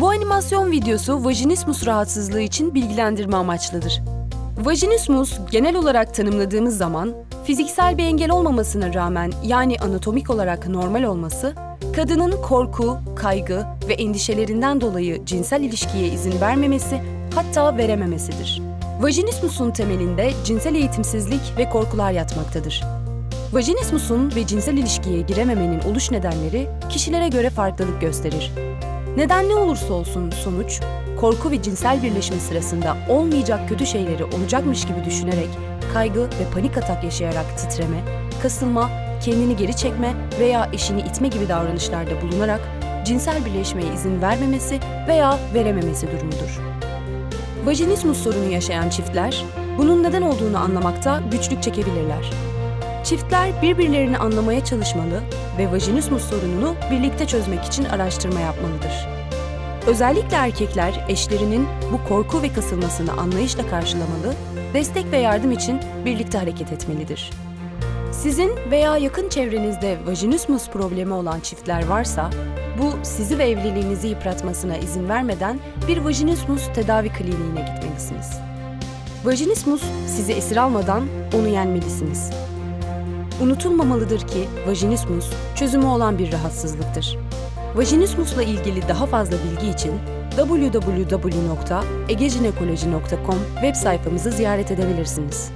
Bu animasyon videosu vajinismus rahatsızlığı için bilgilendirme amaçlıdır. Vajinismus genel olarak tanımladığımız zaman fiziksel bir engel olmamasına rağmen yani anatomik olarak normal olması, kadının korku, kaygı ve endişelerinden dolayı cinsel ilişkiye izin vermemesi hatta verememesidir. Vajinismusun temelinde cinsel eğitimsizlik ve korkular yatmaktadır. Vajinismusun ve cinsel ilişkiye girememenin oluş nedenleri kişilere göre farklılık gösterir. Neden ne olursa olsun sonuç, korku ve cinsel birleşme sırasında olmayacak kötü şeyleri olacakmış gibi düşünerek, kaygı ve panik atak yaşayarak titreme, kasılma, kendini geri çekme veya eşini itme gibi davranışlarda bulunarak cinsel birleşmeye izin vermemesi veya verememesi durumudur. Vajinismus sorunu yaşayan çiftler, bunun neden olduğunu anlamakta güçlük çekebilirler. Çiftler birbirlerini anlamaya çalışmalı ve vajinismus sorununu birlikte çözmek için araştırma yapmalıdır. Özellikle erkekler eşlerinin bu korku ve kasılmasını anlayışla karşılamalı, destek ve yardım için birlikte hareket etmelidir. Sizin veya yakın çevrenizde vajinismus problemi olan çiftler varsa, bu sizi ve evliliğinizi yıpratmasına izin vermeden bir vajinismus tedavi kliniğine gitmelisiniz. Vajinismus sizi esir almadan onu yenmelisiniz. Unutulmamalıdır ki vajinismus çözümü olan bir rahatsızlıktır. Vajinismusla ilgili daha fazla bilgi için www.egejinekoloji.com web sayfamızı ziyaret edebilirsiniz.